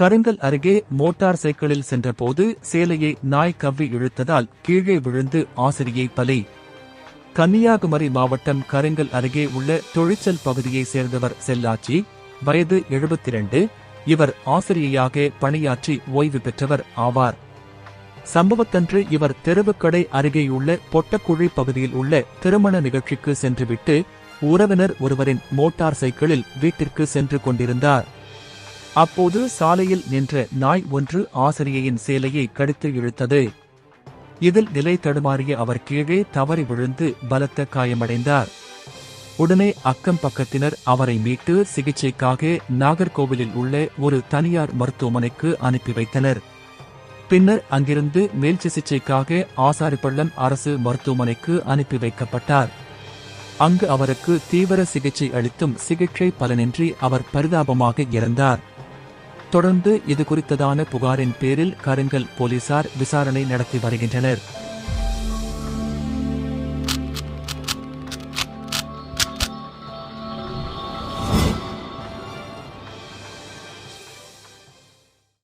கருங்கல் அருகே மோட்டார் சைக்கிளில் சென்றபோது சேலையை நாய் கவ்வி இழுத்ததால் கீழே விழுந்து ஆசிரியை பலி. கன்னியாகுமரி மாவட்டம் கருங்கல் அருகே உள்ள தொழிற்சல் பகுதியைச் சேர்ந்தவர் செல்லாச்சி வயது 72 இவர் ஆசிரியையாக பணியாற்றி ஓய்வு பெற்றவர் ஆவார். சம்பவத்தன்று இவர் தெருவுக்கடை அருகேயுள்ள பொட்டக்குழி பகுதியில் உள்ள திருமண நிகழ்ச்சிக்கு சென்றுவிட்டு உறவினர் ஒருவரின் மோட்டார் சைக்கிளில் வீட்டிற்கு சென்று கொண்டிருந்தார். அப்போது சாலையில் நின்ற நாய் ஒன்று ஆசிரியையின் சேலையை கடித்து இழுத்தது. இதில் நிலை தடுமாறிய அவர் கீழே தவறி விழுந்து பலத்த காயமடைந்தார். உடனே அக்கம் பக்கத்தினர் அவரை மீட்டு சிகிச்சைக்காக நாகர்கோவிலில் உள்ள ஒரு தனியார் மருத்துவமனைக்கு அனுப்பி வைத்தனர். பின்னர் அங்கிருந்து மேல் சிகிச்சைக்காக ஆசாரிப்பள்ளம் அரசு மருத்துவமனைக்கு அனுப்பி வைக்கப்பட்டார். அங்கு அவருக்கு தீவிர சிகிச்சை அளித்தும் சிகிச்சை பலனின்றி அவர் பரிதாபமாக இறந்தார். தொடர்ந்து இது குறித்ததான புகாரின் பேரில் கருங்கல் போலீசார் விசாரணை நடத்தி வருகின்றனர்.